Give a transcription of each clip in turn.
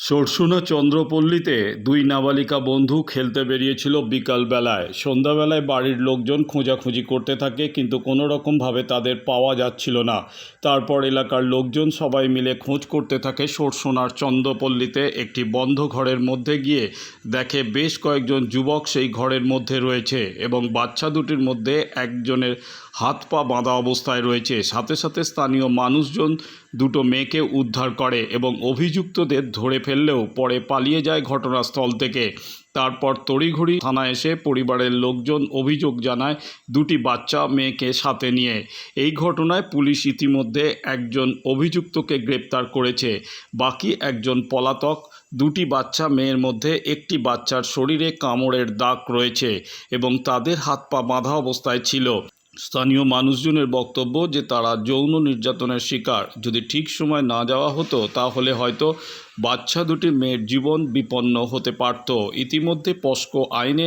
সরসুনা চন্দ্রপল্লীতে দুই নাবালিকা বন্ধু খেলতে বেরিয়েছিল বিকালবেলায়। সন্ধ্যাবেলায় বাড়ির লোকজন খোঁজাখুঁজি করতে থাকে, কিন্তু কোনো রকমভাবে তাদের পাওয়া যাচ্ছিল না। তারপর এলাকার লোকজন সবাই মিলে খোঁজ করতে থাকে সরসুনার চন্দ্রপল্লীতে একটি বন্ধ ঘরের মধ্যে গিয়ে দেখে বেশ কয়েকজন যুবক সেই ঘরের মধ্যে রয়েছে এবং বাচ্চা দুটির মধ্যে একজনের হাত পা বাঁধা অবস্থায় রয়েছে। সাথে সাথে স্থানীয় মানুষজন দুটো মেয়েকে উদ্ধার করে এবং অভিযুক্তদের ধরে ফেললেও পরে পালিয়ে যায় ঘটনাস্থল থেকে। তারপর তড়িঘড়ি থানায় এসে পরিবারের লোকজন অভিযোগ জানায় দুটি বাচ্চা মেয়েকে সাথে নিয়ে। এই ঘটনায় পুলিশ ইতিমধ্যে একজন অভিযুক্তকে গ্রেপ্তার করেছে। বাকি একজন পলাতক, দুটি বাচ্চা মেয়ের মধ্যে একটি বাচ্চার শরীরে কামড়ের দাগ রয়েছে এবং তাদের হাত পা বাঁধা অবস্থায় ছিল। স্থানীয় মানুষজনের বক্তব্য যে তারা যৌন নির্যাতনের শিকার। যদি ঠিক সময় না যাওয়া হতো, তাহলে হয়তো বাচ্চা দুটি মেয়ের জীবন বিপন্ন হতে পারত। ইতিমধ্যে পস্কো আইনে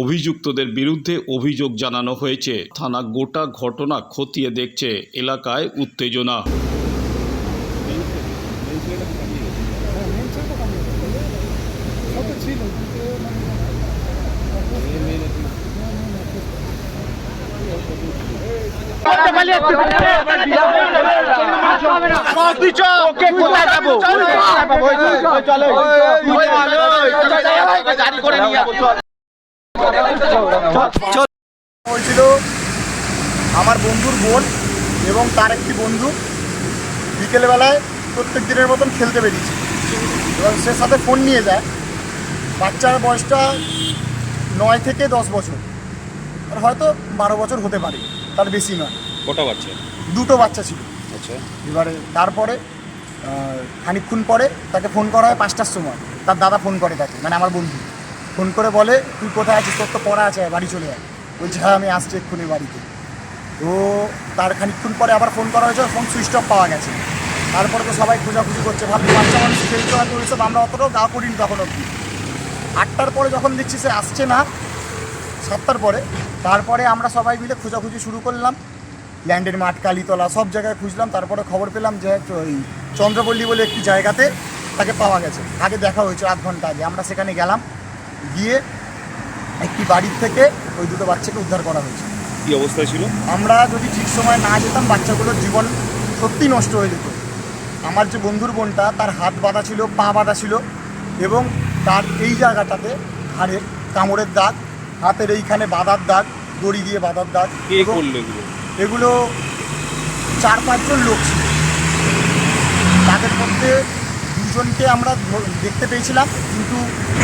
অভিযুক্তদের বিরুদ্ধে অভিযোগ জানানো হয়েছে। থানা গোটা ঘটনা খতিয়ে দেখছে এলাকায় উত্তেজনা ওকে কোথায় যাব চলো গাড়ি করে নিয়ে যাব চল হয়েছিল আমার বন্ধুর বোন এবং তার একটি বন্ধু বিকেলবেলায় প্রত্যেক দিনের মতন খেলতে বেরিয়েছে এবং সে সাথে ফোন নিয়ে যায় বাচ্চার বয়সটা নয় থেকে দশ বছর আর হয়তো বারো বছর হতে পারে তার বেশি নয়। কটা বাচ্চা? দুটো বাচ্চা ছিল। আচ্ছা। এবারে তারপরে আহ, খানিকক্ষণ পরে তাকে ফোন করা হয় পাঁচটার সময়। তার দাদা ফোন করে তাকে মানে আমার বন্ধু। ফোন করে বলে তুই কোথায় আছিস? তোর তো পড়া আছে বাড়ি চলে আয়। বলছে হ্যাঁ আমি আসছি এক্ষুনি বাড়িতে। তো তার খানিকক্ষণ পরে আবার ফোন করা হয়েছে ফোন সুইচ অফ পাওয়া গেছে। তারপরে তো সবাই খোঁজাখুঁজি করছে ভাবছি বাচ্চা মানুষ খেলতে হয়তো আমরা অতটাও গা করিনি তখন অব্দি আটটার পরে যখন দেখছি সে আসছে না সাতটার পরে। তারপরে আমরা সবাই মিলে খোঁজাখুঁজি শুরু করলাম। ল্যান্ডের মাঠ কালীতলা সব জায়গায় খুঁজলাম। তারপরে খবর পেলাম যে ওই চন্দ্রপল্লী বলে একটি জায়গাতে তাকে পাওয়া গেছে। আগে দেখা হয়েছে আধ ঘণ্টা আগে। আমরা সেখানে গেলাম। গিয়ে একটি বাড়ির থেকে ওই দুটো বাচ্চাকে উদ্ধার করা হয়েছে। কি অবস্থায় ছিল? আমরা যদি ঠিক সময় না যেতাম বাচ্চাগুলোর জীবন সত্যি নষ্ট হয়ে যেত। আমার যে বন্ধুর বোনটা তার হাত বাঁধা ছিল পা বাঁধা ছিল এবং তার এই জায়গাটাতে হাড়ের কামড়ের দাগ হাতের এইখানে বাঁধার দাগ দড়ি দিয়ে বাঁধার দাগ। এগুলো? এগুলো চার পাঁচজন লোক ছিল। তাদের মধ্যে দুজনকে আমরা দেখতে পেয়েছিলাম কিন্তু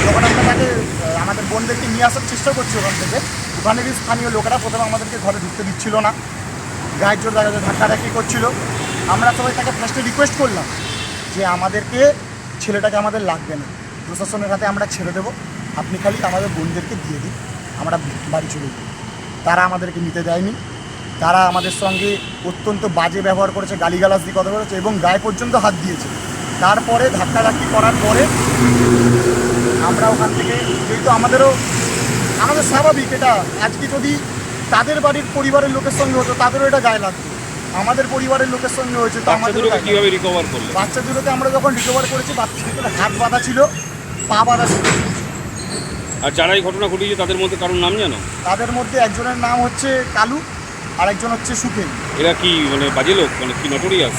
যখন আমরা তাকে আমাদের বোনদেরকে নিয়ে আসার চেষ্টা করছি ওখান থেকে ওখানেরই স্থানীয় লোকেরা প্রথমে আমাদেরকে ঘরে ঢুকতে দিচ্ছিল না। গায়ের জোর জায়গায় ধাক্কাধাক্কি করছিল। আমরা সবাই তাকে ফার্স্টে রিকোয়েস্ট করলাম যে আমাদেরকে ছেলেটাকে আমাদের লাগবে না। প্রশাসনের হাতে আমরা ছেড়ে দেবো। আপনি খালি আমাদের বোনদেরকে দিয়ে দিন। আমরা বাড়ি চলে যাই। তারা আমাদেরকে নিতে দেয়নি। তারা আমাদের সঙ্গে অত্যন্ত বাজে ব্যবহার করেছে গালিগালাজ দিয়ে কথা বলেছে এবং গায়ে পর্যন্ত হাত দিয়েছে। তারপরে ধাক্কাধাক্কি করার পরে আমরা ওখান থেকে যেহেতু আমাদেরও আমাদের স্বাভাবিক এটা। আজকে যদি তাদের বাড়ির পরিবারের লোকের সঙ্গে হতো তাদেরও এটা গায়ে লাগতো। আমাদের পরিবারের লোকের সঙ্গে হয়েছে তো করলে বাচ্চা দুটোকে আমরা যখন রিকভার করেছি বাচ্চা দুটোর হাত বাঁধা ছিল পা বাঁধা ছিল। আর যারা এই ঘটনা ঘটিয়েছে তাদের মধ্যে কারোর নাম জানো? তাদের মধ্যে একজনের নাম হচ্ছে কালু আর একজন হচ্ছে সুখেন এরা কি মানে বাজে লোক? মানে কি নটোরিয়াস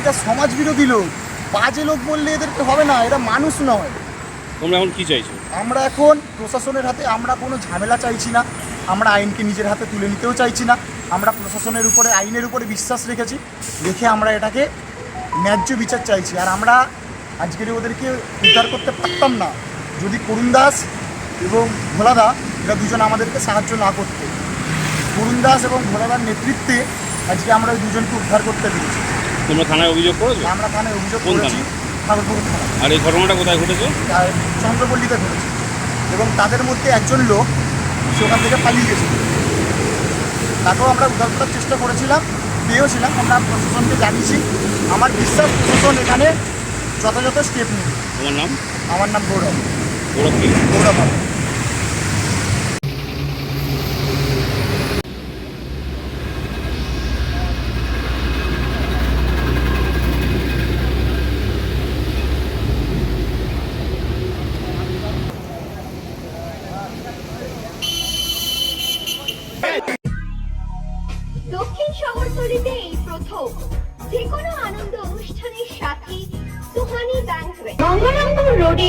এটা সমাজ বিরোধী লোক। বাজে লোক বললে এদেরকে হবে না এরা মানুষ নয়। তোমরা এখন কি চাইছো? আমরা এখন প্রশাসনের হাতে আমরা কোনো ঝামেলা চাইছি না। আমরা আইনকে নিজের হাতে তুলে নিতেও চাইছি না। আমরা প্রশাসনের উপরে আইনের উপরে বিশ্বাস রেখেছি। রেখে আমরা এটাকে ন্যায্য বিচার চাইছি। আর আমরা আজকের ওদেরকে উদ্ধার করতে পারতাম না। যদি করুণ দাস এবং ভোলাদা এরা দুজন আমাদেরকে সাহায্য না করতে। করুণ দাস এবং ভোলাদার নেতৃত্বে আজকে আমরা ওই দুজনকে উদ্ধার করতে পেরেছি। তোমরা থানায় অভিযোগ করেছ? আমরা থানায় অভিযোগ করেছি ঠাকুরপুকুর থানা আর এই ঘটনাটা কোথায় ঘটেছে? চন্দ্রপল্লীতে ঘটেছে এবং তাদের মধ্যে একজন লোক সে ওখান থেকে পালিয়ে গেছিল তাকেও আমরা উদ্ধার করার চেষ্টা করেছিলাম পেয়েওছিলাম আমরা প্রশাসনকে জানিয়েছি। আমার বিশ্বাস প্রশাসন এখানে যথাযথ স্টেপ নেবে। তোমার নাম? আমার নাম গৌরব। দক্ষিণ শহরতলিতে এই প্রথম যে কোনো আনন্দ অনুষ্ঠানের সাথে রোডে